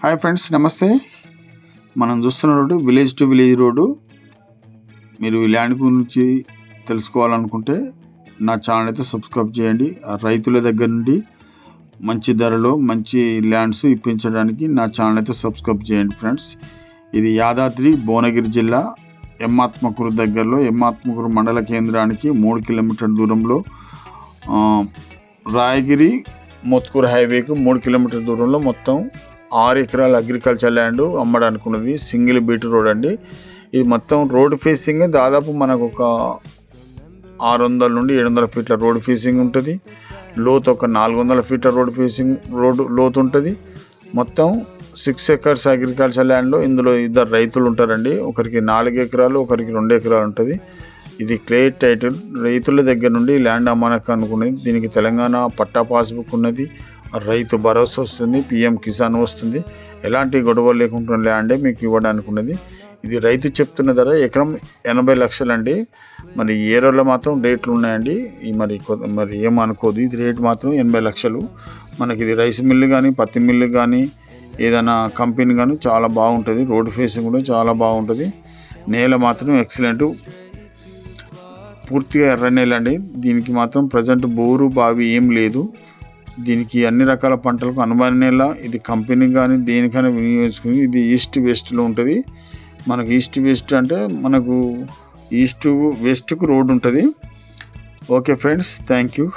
Hi friends నమస్తే. మనం చూస్తున్న road village to village road. మీరు ఈ ల్యాండ్ గురించి తెలుసుకోవాలనుకుంటే నా ఛానల్ అయితే సబ్స్క్రైబ్ చేయండి. రైతుల దగ్గర నుండి మంచి ధరలో మంచి ల్యాండ్స్ ఇప్పించడానికి నా ఛానల్ అయితే సబ్స్క్రైబ్ చేయండి ఫ్రెండ్స్. ఇది యాదాద్రి భువనగిరి జిల్లా ఎమ్మాత్మకూరు దగ్గరలో. ఎమ్మాత్మకూరు మండల కేంద్రానికి మూడు కిలోమీటర్ దూరంలో రాయగిరి మోత్కూరు హైవేకు మూడు కిలోమీటర్ దూరంలో మొత్తం ఆరు ఎకరాల అగ్రికల్చర్ ల్యాండ్ అమ్మడానికి ఉన్నది సింగిల్ బీట్ రోడ్ అండి. ఇది మొత్తం రోడ్ ఫేసింగ్ దాదాపు మనకు ఒక ఆరు వందల నుండి ఏడు వందల ఫీట్ల రోడ్ ఫేసింగ్ ఉంటుంది. లోతు ఒక నాలుగు వందల ఫీట్ల రోడ్ ఫేసింగ్ రోడ్ లోతు ఉంటుంది. మొత్తం సిక్స్ ఎకర్స్ అగ్రికల్చర్ ల్యాండ్లో ఇందులో ఇద్దరు రైతులు ఉంటారండి. ఒకరికి నాలుగు ఎకరాలు ఒకరికి రెండు ఎకరాలు ఉంటుంది. ఇది క్లే టైటిల్. రైతుల దగ్గర నుండి ల్యాండ్ అమ్మనకు అనుకున్నది. దీనికి తెలంగాణ పట్టా పాస్బుక్ ఉన్నది. రైతు భరోసా వస్తుంది పిఎం కిసాన్ వస్తుంది. ఎలాంటి గొడవలు లేకుండా ల్యాండే మీకు ఇవ్వడానికి ఉన్నది. ఇది రైతు చెప్తున్న ధర ఎకరం ఎనభై లక్షలండి మరి ఏ రోజులో మాత్రం రేట్లు ఉన్నాయండి. ఈ మరి మరి ఏమనుకోదు. ఇది రేటు మాత్రం ఎనభై లక్షలు. మనకి ఇది రైస్ మిల్లు కానీ పత్తి మిల్లు కానీ ఏదైనా కంపెనీ కానీ చాలా బాగుంటుంది. రోడ్ ఫేసింగ్ కూడా చాలా బాగుంటుంది. నేల మాత్రం ఎక్సలెంట్. పూర్తిగా ఎర్ర నేల అండి. దీనికి మాత్రం ప్రజెంట్ బోరు బావి ఏం లేదు. దీనికి అన్ని రకాల పంటలకు అనుభవ నేల. ఇది కంపెనీ కానీ దేనికైనా వినియోగించుకుని ఇది ఈస్ట్ వెస్ట్లో ఉంటుంది. మనకు ఈస్ట్ వెస్ట్ అంటే మనకు ఈస్ట్ వెస్ట్కు రోడ్ ఉంటుంది. Okay friends thank you